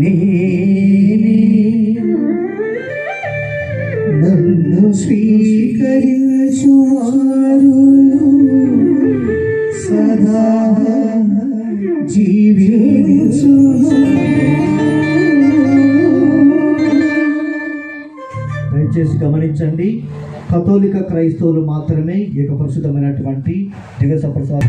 నేనే నన్ను స్వీకరించువారు సదా జీవించును. దయచేసి గమనించండి కథోలిక క్రైస్తవులు మాత్రమే ఏకపరిశుద్ధమైనటువంటి దిగసప్రసాద్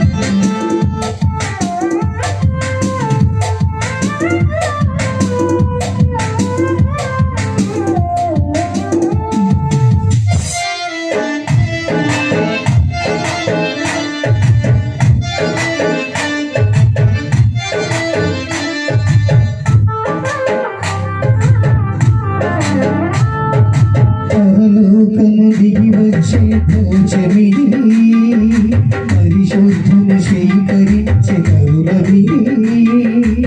భోజమిది పరిశుద్ధము స్వీకరించే గౌరవి జీవమును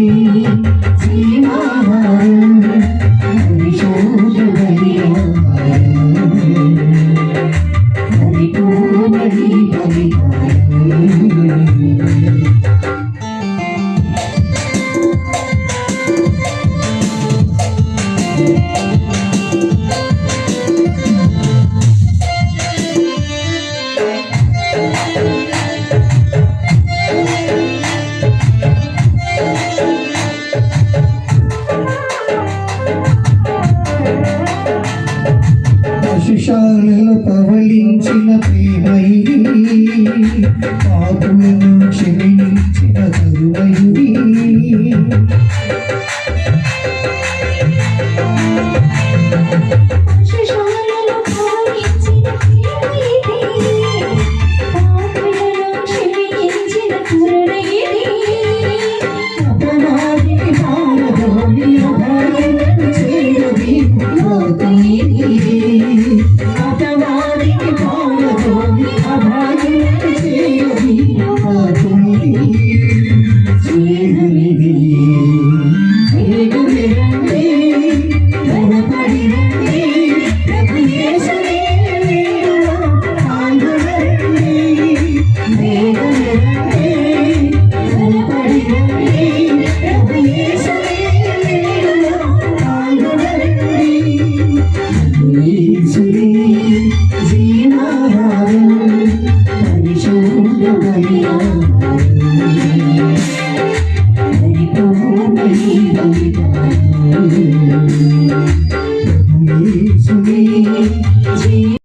పశుశాలలో పవలించిన ప్రేమయి పాపులను క్షమించిన కరువయి You.